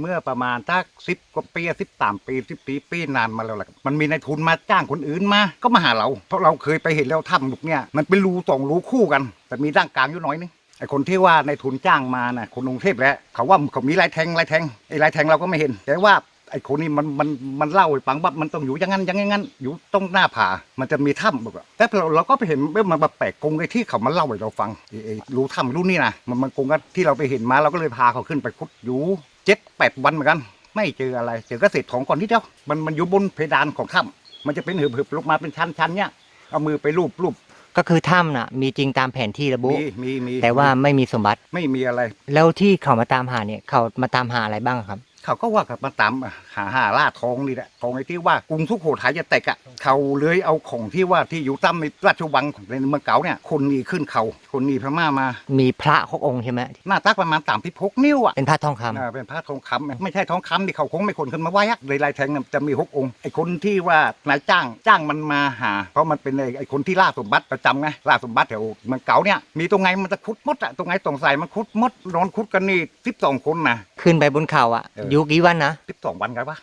เมื่อประมาณสักสิบกว่าปีสิบสามปีสิบปีปีนานมาแล้วแหละมันมีนายทุนมาจ้างคนอื่นมา ก็มาหาเรา เพราะเราเคยไปเห็นแล้วถ้ำลูกเนี่ยมันเป็นรูสองรูคู่กัน แต่มีด้านกลางอยู่น้อยนึงไอคนที่ว่านายทุนจ้างมาน่ะคนกรุงเทพแหล้วเขาว่าเขามีลายแทงลายแทงไอลายแทงเราก็ไม่เห็น แต่ว่าไอคนนี้มันมันมันเล่าให้ฟังว่ามันต้องอยู่อย่างนั้นอย่างนั้นอยู่ตรงหน้าผา มันจะมีถ้ำแบอกว่าแต่เราเราก็ไปเห็นเอ้ยมันมาแปลกกงไอที่เขามาเล่าให้เราฟังไอรู้ถ้ำรู้นี่นะมันมันกงกันที่เราไปเห็นมาเราก็เลยพาเขาขึ้นไปคุดอยู่ เจ็ดแปดวันเหมือนกัน ไม่เจออะไรเจอก็เศษของก่อนนิดเดียวมันมันอยู่บนเพดานของถ้ำมันจะเป็นหืบๆลงมาเป็นชั้นๆเนี่ยเอามือไปลูบลูบก็คือถ้ำน่ะมีจริงตามแผนที่ระบุ มีมีมีแต่ว่าไม่มีสมบัติไม่มีอะไร แล้วที่เขามาตามหาเนี่ยเขามาตามหาอะไรบ้างครับ เขาก็ว่ากับมาตามหาหาล่าทองนี่แหละทองไอ้ที่ว่ากรุงสุโขทัยจะแตกอะเขาเลยเอาของที่ว่าที่อยู่ตั้มในราชวังในเมืองเก่าเนี่ยคนหนีขึ้นเขาคนหนีพม่ามา มีพระหกองค์ใช่ไหมหน้าตักประมาณสามพิพกนิ้วอะเป็นพระทองคำอ่าเป็นพระทองคำไม่ใช่ทองคำที่เขาคงไม่คนขึ้นมาไหว้อะเลยลายแทงเนี่ยจะมีหกองค์ไอ้คนที่ว่านายจ้างจ้างมันมาหา เพราะมันเป็นไอ้ไอ้คนที่ล่าสมบัติประจำไงล่าสมบัติแถวเมืองเก่าเนี่ยมีตรงไงมันจะคุดมดอะตรงไงตรงใส่มันคุดมดนอนคุดกันนี่สิบสองคนนะขึ้นไปบนเขาอะเออออยู่กี่วันนะสิบสองวันกันปะ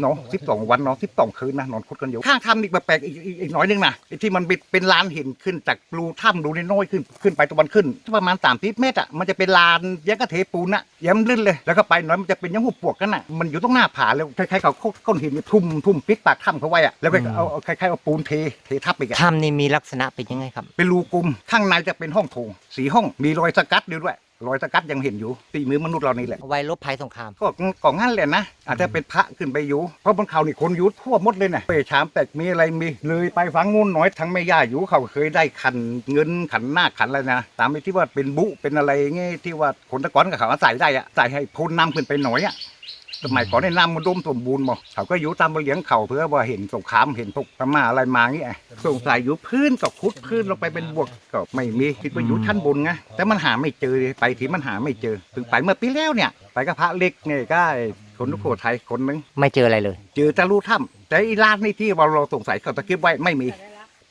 เนาะสิบสองวันเนาะสิบสองคืนนะนอนคุดกันอยู่ข้างถ้ำอีกแปลกๆอีกอีกอีกหน่อยนึงนะไอ้ที่มันเป็นเป็นลานหินขึ้นจากรูถ้ำรูน้อยๆขึ้นขึ้นไปตะวันขึ้นประมาณสามสิบเมตรอะมันจะเป็นลานยังกระเทปูนอะย้ำลื่นเลยแล้วก็ไปหน่อยมันจะเป็นยังหุบปวกกันอะมันอยู่ตรงหน้าผาเลยคล้ายๆเขาก้อนหินเนี่ยทุ่มทุ่มปิดปากถ้ำเขาไว้อะแล้วก็เอาเอาคล้ายๆเอาปูนเทเททับอีกอะถ้ำนี่มีลักษณะเป็นยังไงครับ เป็นรูกลมข้างในจะเป็นห้องโถงสีห้องมีรอยสกัดอยู่ด้วย รอยสกัดยังเห็นอยู่ตีมือมนุษย์เรานี่แหละ ไว้ลบภัยสงคราม ก็ก็งั้นแหละนะ อาจจะเป็นพระขึ้นไปอยู่เพราะบนเขานี่คนอยู่ทั่วหมดเลยนะเปชามแตกมีอะไรมี เลยไปฝังงูนหน่อยทั้งแม่ย่าอยู่เขาเคยได้ขันเงินขันหน้าขันอะไรนะตามไปที่ว่าเป็นบุเป็นอะไรเงี้ยที่ว่าคนตะก้อนกับเขาใส่ได้อะใส่ให้พ้นน้ำขึ้นไปหน่อยอะ สมัยก่อนในน้ำมันร่มสมบูรณ์บ่เขาก็อยู่ตามเลี้ยงเขาเพื่อว่าเห็นสงครามเห็นพวกพม่าอะไรมาเงี้ยสงสัยอยู่พื้นก็ขุดพื้นลงไปเป็นบวกก็ไม่มีคิดว่าอยู่ชั้นบนไงแต่มันหาไม่เจอไปที่มันหาไม่เจอ ถึงไปเมื่อปีแล้วเนี่ย ไปกับพระเล็กเนี่ยก็ไอ้คนทุกโขทัยคนนึงไม่เจออะไรเลย เจอแต่รูถ้ำแต่อีร้านนี่ที่เราเราสงสัยเขาตะเก็บไว้ไม่มี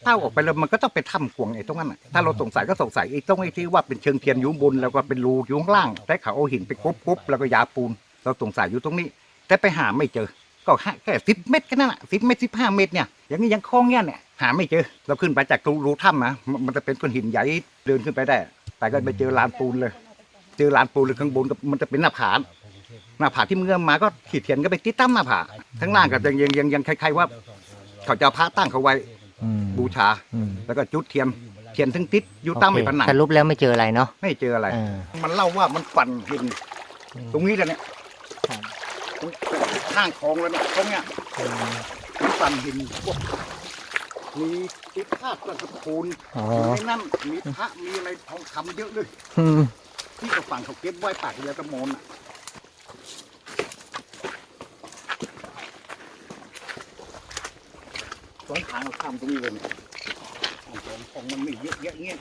ถ้าออกไปแล้วมันก็ต้องเป็นถ้ำกวงไอ้ตรงนั้นน่ะถ้าเราสงสัยก็สงสัยไอ้ตรงไอ้ที่ว่าเป็นเชิงเทียนอยู่ข้างบนแล้วก็เป็นรูอยู่ข้างล่างแต่เขาเอาหินไปกบกบแล้วก็ยาปูน เราสงสัยอยู่ตรงนี้ แต่ไปหาไม่เจอ ก็แค่แค่สิบเมตรแค่นั้นแหละสิบเมตรสิบห้าเมตรเนี่ยอย่างนี้ยังคล้องเนี่ยเนี่ยหาไม่เจอ เราขึ้นไปจากรูรูถ้ำนะมันมันจะเป็นก้อนหินใหญ่เดินขึ้นไปได้ แต่ก็ไปเจอลานปูนเลย เจอลานปูนเลยข้างบนก็มันจะเป็นหน้าผาหน้าผาที่เมื่อมาก็ขีดเทียนก็ไปติดตั้มหน้าผาทั้งล่างก็ยังยังยังยังคล้ายๆว่า เขาจะเอาพระตั้งเขาไว้อืมบูชาอืมแล้วก็จุดเทียนเทียนทั้งติดอยู่ตั้งไม่ผนังสรุปแล้วไม่เจออะไรเนาะไม่เจออะไรเออมันเล่าว่ามันฝันหินตรงนี้แหละเนี่ยครับตรง ข้างคลองแล้วเนี่ยตรงเนี้ยมันฝันหินพวกมีติดภาพกระพูนอ๋อ อยู่ในนั้นมีพระมีอะไรทองคำเยอะเลย อืมที่เขาฝั่งเขาเก็บไว้ปากเรือกระมนอะตอนทางเราทำตรงนี้เลยเนี่ยของของมันมีเยอะแยะเงี้ย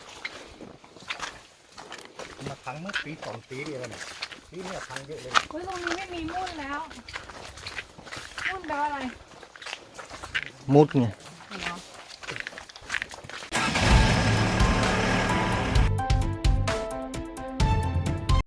มาพังเมื่อปีสองปีเดียวเนี่ย ปีเนี้พังเยอะเลยเฮ้ยตรงนี้ไม่มีมุ่นแล้ว มุ่นแปลว่าอะไร มุดไง